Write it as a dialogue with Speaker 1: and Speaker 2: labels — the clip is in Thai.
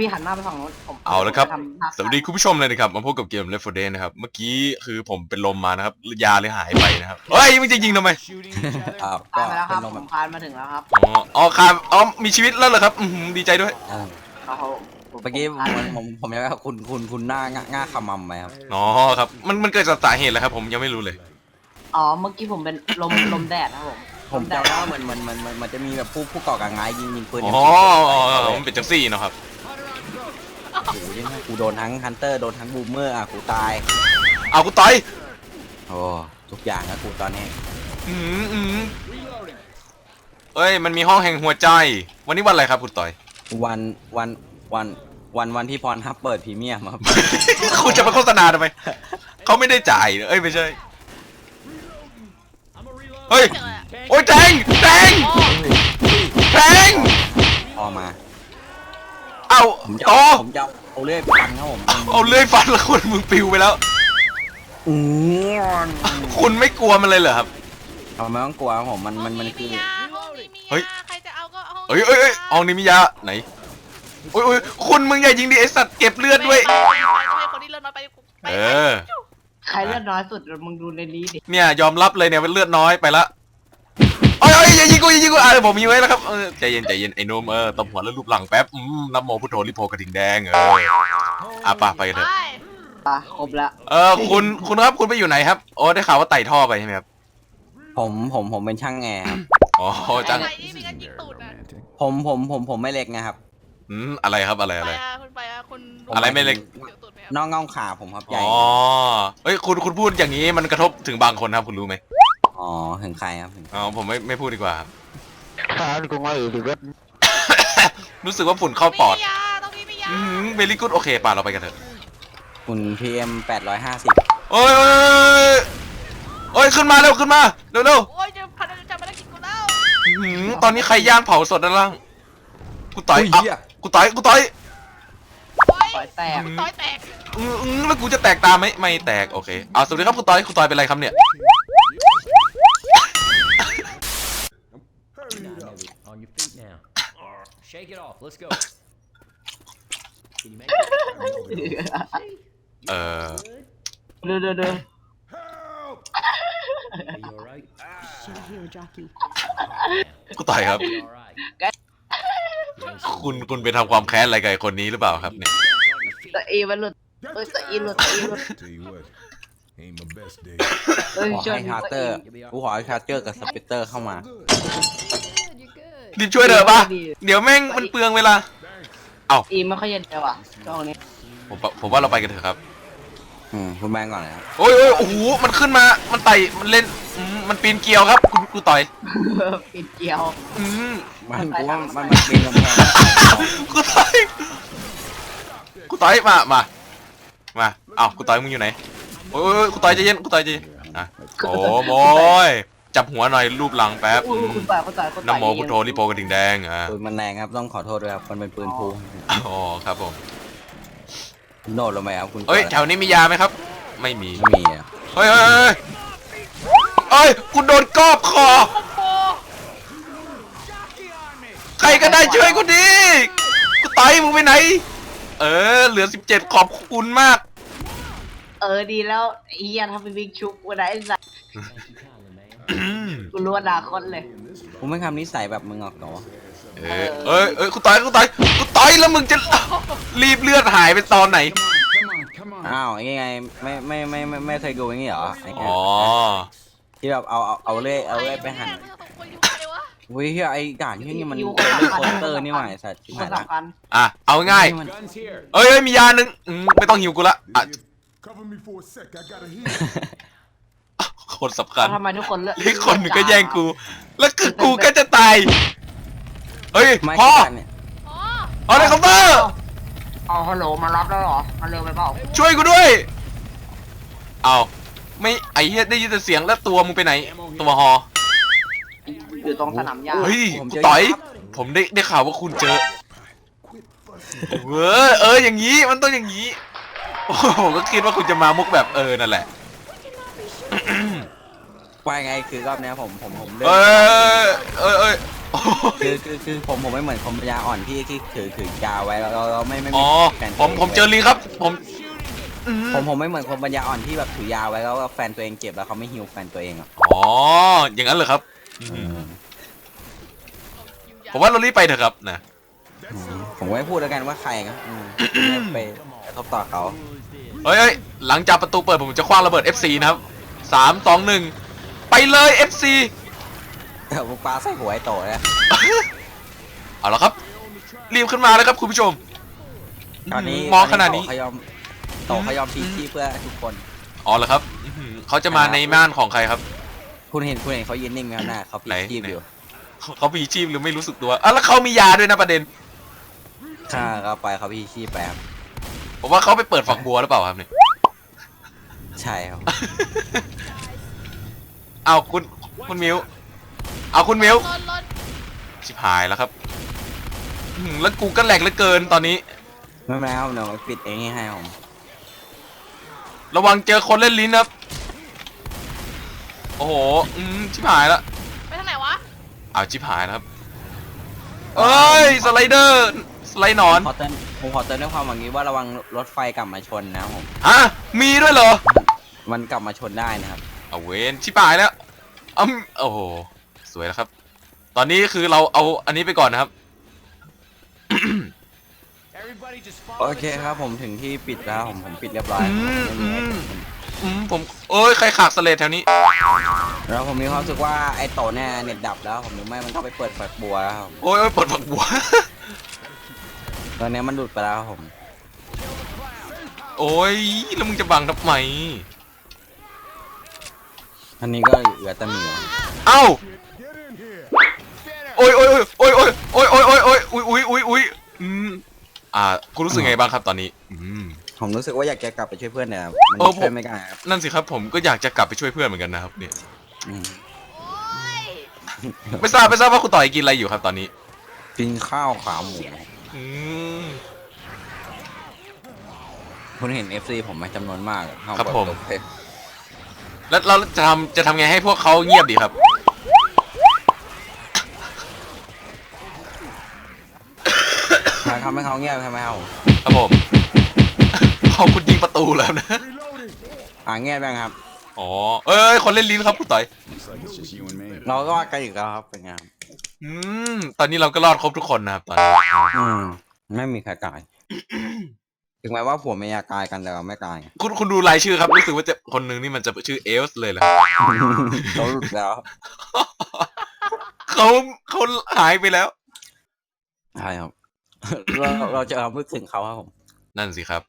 Speaker 1: พี่หันหน้าไปฝั่งโน้นผม
Speaker 2: เอาละครับ
Speaker 1: ผมจะทำหน้า
Speaker 2: สวัสดีคุณผู้ชมเลยนะครับ มาพบกับเกม Left 4 Dead นะครับ เมื่อกี้คือผมเป็นลมมานะครับ ยาเลยหายไปนะครับ เฮ้ยมึงจะยิงทำไม
Speaker 3: อ้าว
Speaker 1: ตามไปแล้วค
Speaker 3: เป็
Speaker 1: รับ
Speaker 3: นลม
Speaker 1: ผมคานมาถึงแล้วครับ
Speaker 2: อ๋ออ๋อครับอ๋อมีชีวิตแล้วเหรอครับอือหือดีใจด้วย
Speaker 3: อ่า
Speaker 1: เขาผม
Speaker 3: เมื่อกี้
Speaker 1: คาน
Speaker 3: ผมผมผมยังว่าคุณคุณคุณหน้าง่าง่าขมำไหมครับ
Speaker 2: อ๋อครับ มันมันเกิดจากสาเหตุอะไรครับ ผมยังไม่รู้เลย
Speaker 1: อ๋อเมื่อกี้ผมเป็นลมลมแดดครับผม
Speaker 3: ผม
Speaker 1: ลแดด
Speaker 3: จำว่ามันมันมันมันมันจะมีแบบผู้ผู้ก่อการร้ายยิงยิงปืน
Speaker 2: อ๋อมันเป็นจังซี่เนาะครับ
Speaker 3: โอ้โหยังไงกูโดนทั้งฮันเตอร์โดนทั้งบูมเมอร์อะกูตาย
Speaker 2: เอากูต่อย
Speaker 3: โอ้ทุกอย่างนะกูตอนนี้
Speaker 2: อืมอืมเอ้ยมันมีห้องแห่งหัวใจ วันนี้วันอะไรครับคุณต่อย
Speaker 3: วันวันวันวันวันที่พรฮับเปิดพรีเมียมครับ
Speaker 2: คุณจะมาโฆษณาทำไมเขาไม่ได้จ่ายเอ้ยไม่ใช่เฮ้ยโอ้ยแทงแทงแทง
Speaker 3: พอมา
Speaker 2: เอา
Speaker 3: ผมจะ
Speaker 2: ต่อ
Speaker 3: ผมจะเอาเลื่อยฟันครับผม
Speaker 2: เอาเลื่อยฟันแล้วคุณมึงปิวไปแล้ว
Speaker 3: อืม
Speaker 2: คุณไม่กลัวมันเลยเหรอครับ
Speaker 3: ทำไมต้องกลัวครับผมมันมันมันคือ
Speaker 4: ห้องนี้มี
Speaker 2: เฮ้ย
Speaker 4: ยาใครจะเอาก็ห้อง
Speaker 2: เอ้ยเอ้ยเอ้ยเอานี่มียาไหนโอ้ยโอ้ยคุณมึงอย่ายิงดิไอสัตว์เก็บเลือดด้วย
Speaker 4: ไม่ไม่ไม่คนที่เลือดน้อยไปไป
Speaker 2: เออ
Speaker 1: ใครเลือดน้อยสุดมึงดูในนี้ดิ
Speaker 2: เนี่ยยอมรับเลยเนี่ยเป็นเลือดน้อยไปละเอ้ยเอ้ยอย่ายิงกูอย่ายิงกูอะเดี๋ยวผมมีไว้แล้วครับเออใจเย็นใจเย็นไอ้หนมเออตบหัวแล้วรูปหลังแป๊บอืมน้ำโมพุทโธริโพกระดิ่งแดงเอออะไปไปกันเถอะ
Speaker 4: ไป
Speaker 1: ปะครบละ
Speaker 2: เออคุณคุณครับคุณไปอยู่ไหนครับโอ้ได้ข่าวว่าไต่ท่อไปใช่ไหมครับ
Speaker 3: ผมผมผมเป็นช่างแอร์ครับ
Speaker 2: อ๋อจัง
Speaker 4: ไปนี่มีการยิงตูดอะ
Speaker 3: ผมผมผมผมไม่เล็กนะครับ
Speaker 2: อืมอะไรครับอะไร
Speaker 4: ไป
Speaker 2: อะไร
Speaker 4: อะคุณไปอะคุณ
Speaker 2: อะไรไม่เล็ก
Speaker 4: เกี่ยวตูดไหมครับ
Speaker 3: น้องเงาขาผมครับใหญ่
Speaker 2: อ๋อเอ้ยคุณคุณพูดอย่างนี้มันกระทบถึงบางคนครับคุณรู้ไหม
Speaker 3: อ๋อถึงใครครับถึง
Speaker 2: อ๋อผมไม่ไม่พูดดีกว่าครับ
Speaker 5: Saan ko nga iligat?
Speaker 2: รู้สึกว่าฝุ่นเข้าปอด
Speaker 4: มียาต้องมีมียา
Speaker 2: อืมเบลลี่กูดโอเคป่ะเราไปกันเถอะ
Speaker 3: คุณ PM 850
Speaker 2: โอ้ยโอ้ยโอ้ยโอ้ยขึ้นมาเร็วขึ้นมาเร็วเร็ว
Speaker 4: โอ้ยจะพันจะมาได้กินกูแล้ว
Speaker 2: อื้อหือตอนนี้ใครย่างเผาสดด้านล่างกูต่อย
Speaker 3: อุ้ย
Speaker 2: อะ
Speaker 3: เหี้ย
Speaker 2: กูต่อยกูต่อย
Speaker 4: โอ้ย
Speaker 1: ต่อยแตก
Speaker 4: ต่อยแตก
Speaker 2: อืออือแล้วกูจะแตกตามไหมไม่แตกโอเคเอาสวัสดีครับคุณต่อยคุณต่อยเป็นไรครับเนี่ย
Speaker 6: Shake it off. Let's go. Can you make it?
Speaker 2: เออ
Speaker 1: เดูดูดู
Speaker 6: Are you alright?
Speaker 7: here, jockey.
Speaker 2: กูต่อยครับ
Speaker 6: You alright?
Speaker 2: คุณคุณไปทำความแค้นอะไรกับไอ้คนนี้หรือเปล่าครับเนี่ย
Speaker 1: ตัวเอมันหลุดเอ้ยตัวอีหลุดตัวอีหลุด
Speaker 8: Tell you what, ain't my best day.
Speaker 1: เอ้ย
Speaker 3: ขอ
Speaker 1: ชน
Speaker 3: ให้ชาร์เตอร์กูขอให้ชาร์เตอร์กับสเปกเตอร์เข้ามา
Speaker 2: รีบช่วยเถอะป่ะเดี๋ยวแม่งมันเปลืองเวลา
Speaker 1: อีไม่ค่อยเย็นเลยว่ะช่วงนี้
Speaker 2: ผมผมว่าเราไปกันเถอะครับ
Speaker 3: อืมคุณแบงก์ก่อนเลยครับ
Speaker 2: โอ้ยโอ้ยโอ้โห มันขึ้นมา มันไต่ มันเล่นอืมมันปีนเกลียวครับกูกูต่อย
Speaker 1: ปิดเกลียว
Speaker 2: อืม
Speaker 3: มันกูว่ามันมันเป็นกำแพง
Speaker 2: กูต่อยกูต่อยมา มา มา เอ้ากูต่อยมึงอยู่ไหน โอ้ยโอ้ยกูต่อยใจเย็นกูต่อยใจเย็นอะโอ้โมย จับหัวหน่อยรูปหลังแป๊บ
Speaker 1: อุ้ย
Speaker 2: อืม
Speaker 1: คุณต่อยคุณต่อยคุณต่อย
Speaker 2: น้ำโมพุทโธริโปกระดิ่งแดงอะ
Speaker 3: ปืนมันแรงครับต้องขอโทษด้วยครับมันเป็นปืนพู
Speaker 2: อ๋อครับผม
Speaker 3: โนดลงไปครับคุณ
Speaker 2: เอ้ยแถวนี้มียาไหมครับ ไม่มี
Speaker 3: ไม่มีอะ
Speaker 2: เฮ้ยเฮ้ยเฮ้ยเอ้ยกูโดนกอบคอ
Speaker 4: โอ้
Speaker 2: ใครก็ได้ช่วยกูดิกูต่อยมึงไปไหน เออ เหลือสิบเจ็ดขอบคุณมาก
Speaker 1: เออดีแล้วไอ้เฮียทำเป็นบิ๊กชุบกูได้ไอ้สัส
Speaker 6: Thank you kindly, man.
Speaker 1: กูรู้อนาคตเลย
Speaker 3: กูไม่ทำนิสัยแบบมึงหรอกเหรอ
Speaker 2: เออเอ้ยเอ้ยกูต่อยกูต่อยกูต่อยแล้วมึงจะรีบเลือดหายไปตอนไหน
Speaker 8: Come on, come on.
Speaker 3: อ้าวไอ้ไงไม่ไม่ไม่ไม่ไม่เคยดูอย่างงี้เหรอไอ้เงี้
Speaker 2: อ๋
Speaker 3: ย
Speaker 2: อ
Speaker 3: ที่แบบเอาเอาเอาเล่เอาเล่ไปหั่น
Speaker 4: แม่งสองคนอยู่ไหนวะ
Speaker 3: วิเฮียไอ้ด่านที่นี่มัน
Speaker 1: อยู่
Speaker 3: เล่น
Speaker 1: คน
Speaker 3: โค
Speaker 1: ละ
Speaker 3: สเตอร์
Speaker 1: คน
Speaker 3: นี่หว่าไอ้สัตว์ชิบ
Speaker 1: ค
Speaker 3: หานยละ
Speaker 1: สำคัญ
Speaker 2: อะ เอาง่าย
Speaker 3: นี่มัน
Speaker 8: Guns here.
Speaker 2: เอ้ยเอ้ยมียาหนึ่งอืมไม่ต้องหิวกูละอะ
Speaker 8: Cover me for a sec. I gotta heal.
Speaker 2: คนสำคัญ
Speaker 1: แล้วทำไมทุกคนเลือก
Speaker 2: อีกคนหนึ่งก็แย่งกู แล้วคือกูก็จะตาย เฮ้ย
Speaker 3: ไม่
Speaker 2: พ่อ
Speaker 3: ใช่เนี่ย
Speaker 4: อ๋อ
Speaker 2: เอาเลยคอมเตอร์
Speaker 1: เอาฮัลโหลมารับแล้วเหรอมาเร็วไปเปล่า
Speaker 2: ช่วยกูด้วย เอาไม่ไอ้เหี้ยได้ยินแต่เสียงแล้วตัวมึงไปไหน ตัวฮอ
Speaker 1: อยู่ตรงสนามหญ้า
Speaker 2: เฮ้ย
Speaker 3: ผม
Speaker 2: กู
Speaker 3: เจอ
Speaker 2: ต่อย
Speaker 3: ยับ
Speaker 2: ผมได้ได้ข่าวว่าคุณเจอเว้ยเอออย่างนี้มันต้องอย่างนี้ โอ้โหก็คิดว่าคุณจะมามุกแบบเออนั่นแหละ
Speaker 3: ว่าไงคือรอบเนี้ยผมผมผมเล่น
Speaker 2: เอ้ยเอ้ยเอ้ยโอ้
Speaker 3: คื
Speaker 2: ย
Speaker 3: อคือคือผมผมไม่เหมือนคนปัญญาอ่อนที่ที่ถือถือยาวไว้แล้วเราเราไม่ไม่
Speaker 2: อ๋อ
Speaker 3: แฟน
Speaker 2: ผม
Speaker 3: ตัวง
Speaker 2: ผมเจอลีครับ ผมอืม
Speaker 3: ผมผมไม่เหมือนคนปัญญาอ่อนที่แบบถือยาวไว้แล้วก็แฟนตัวเองเจ็บแล้วเขาไม่ฮิวแฟนตัวเองอะ
Speaker 2: อ๋ออย่างนั้นเหรอครับอืมผมว่าเรารีบไปเถอะครับนะ
Speaker 3: อืมผมก็ไม่พูดแล้วกันว่าใครครับอืมไปกระทบต่อเขา
Speaker 2: เฮ้ยเฮ้ยหลังจากประตูเปิดผมจะคว้างระเบิด FC นะครับสามสองหนึ่ง ไปเลย FC
Speaker 3: เดี๋ยวมึงปาใส่หัวไอ้โตนะ
Speaker 2: เอาละครับ รีบขึ้นมาแล้วครับคุณผู้ชม
Speaker 3: ตอนนี้
Speaker 2: มองขนาดนี้
Speaker 3: โตเขายอมโตเขายอมพีชีพเพื่อทุกคน
Speaker 2: อ๋อเหรอครับอื้อหือเขาจะมาในม่านของใครครับ
Speaker 3: คุณเห็นคุณเห็นเขายืนนิ่งไหมครับหน้าเขาพี
Speaker 2: ไหน
Speaker 3: ชีพอยู่
Speaker 2: เขาเขามีชีพหรือไม่รู้สึกตัวอะแล้วเขามียาด้วยนะประเด็น
Speaker 3: ข้าก็ไปเขาพีชีพไปครับ
Speaker 2: ผมว่าเขาไปเปิดฝักบัวหรือเปล่าครับเนี่ย
Speaker 3: ใช่ครับ
Speaker 2: เอาคุณคุณมิวเอาคุณมิว
Speaker 4: รถรถ
Speaker 2: ชิบหายแล้วครับอื้อหือแล้วกูก็แหลกเหลือเกินตอนนี้
Speaker 3: ไม่เป็นไรครับเดี๋ยวปิดเองให้ผม
Speaker 2: ระวังเจอคนเล่นลิ้นครับ โอ้โห อืมชิบหายแล้ว
Speaker 4: ไปทางไหนวะ
Speaker 2: เอาชิบหายแล้วครับ เอ้ย สไลเดอร์ สไลด์หนอน
Speaker 3: ขอเตือนผมขอเตือนด้วยความหวังนี้ว่าระวังรถไฟกลับมาชนนะครับผม
Speaker 2: ฮะ มีด้วยเหรอ
Speaker 3: มันกลับมาชนได้นะครับ
Speaker 2: เอาเวนชิบหายแล้วอืมโอ้โหสวยแล้วครับ ตอนนี้คือเราเอาอันนี้ไปก่อนนะครับ
Speaker 6: Everybody just follow
Speaker 3: โอ
Speaker 6: the
Speaker 3: เคครับผมถึงที่ปิดแล้วผมผมปิดเรียบร้อย
Speaker 2: อืม
Speaker 3: ไม่มีอะไร
Speaker 2: อืม อืมผมเอ้ยใครขากสเลดแถวนี้
Speaker 3: แล้วผมมีความรู้สึกว่าไอ้โตเนี่ยเน็ตดับแล้วผมหรือไม่มันต้องไปเปิดฝักบัวแล้วครับ
Speaker 2: โอ้ยโอ้ยปวดฝักบัว
Speaker 3: ตอนนี้มันหลุดไปแล้วครับผม
Speaker 2: โอ้ยแล้วมึงจะบังทำไม
Speaker 3: อันนี้ก็เหลือแต่หมี
Speaker 2: เอ้า
Speaker 8: Get in here.
Speaker 2: โอ้ยโอ้ยโอ้ยโอ้ยโอ้ยโอ้ยโอ้ยโอ้ยโอ้ยอุ้ยอุ้ยอุ้ยอืมอ่าคุณรู้สึกไงบ้างครับตอนนี้อืม
Speaker 3: ผมรู้สึกว่าอยากจะกลับไปช่วยเพื่อนแต่มัน
Speaker 2: เออผม
Speaker 3: ช่วยไม่ได้ครับ
Speaker 2: นั่นสิครับผมก็อยากจะกลับไปช่วยเพื่อนเหมือนกันนะครับเนี่ย
Speaker 3: อืม
Speaker 4: โอ้ย
Speaker 2: ไม่ทราบไม่ทราบว่าคุณต่อยกินอะไรอยู่ครับตอนนี้
Speaker 3: กินข้าวขาหมู
Speaker 2: อืม
Speaker 3: คุณเห็น FC ผมไหมจำนวนมากเข้า
Speaker 2: ครับผม
Speaker 3: กดเพจ
Speaker 2: แล้วเราจะทำจะทำไงให้พวกเขาเงียบดีครับ
Speaker 3: ทำให้เขาเงียบทำไมเอา
Speaker 2: ครับผมเขาคุณยิงประตูแล้วนะ
Speaker 8: Reloading.
Speaker 3: อ่าเงียบยังครับ
Speaker 2: อ๋อ เอ้ย คนเล่นลิ้นครับคุณต่อย
Speaker 3: เราก็ว่ากันอีกแล้วครับเป็นไงครับ
Speaker 2: อืม ตอนนี้เราก็รอดครบทุกคนนะครับตอนนี้
Speaker 3: อืมไม่มีใครกาย ถึงแม้ว่าผัวเมียกายกันแต่เราไม่กาย
Speaker 2: คุณคุณดูรายชื่อครับรู้สึกว่าจะคนหนึ่งนี่มันจะชื่อเอลส์เลยแหละ
Speaker 3: เขาหลุดแล้ว
Speaker 2: เขาเขาหายไปแล้ว
Speaker 3: ใช่ครับ เราเราจะเอาพูดถึงเขาครับผม
Speaker 2: นั่นสิครับ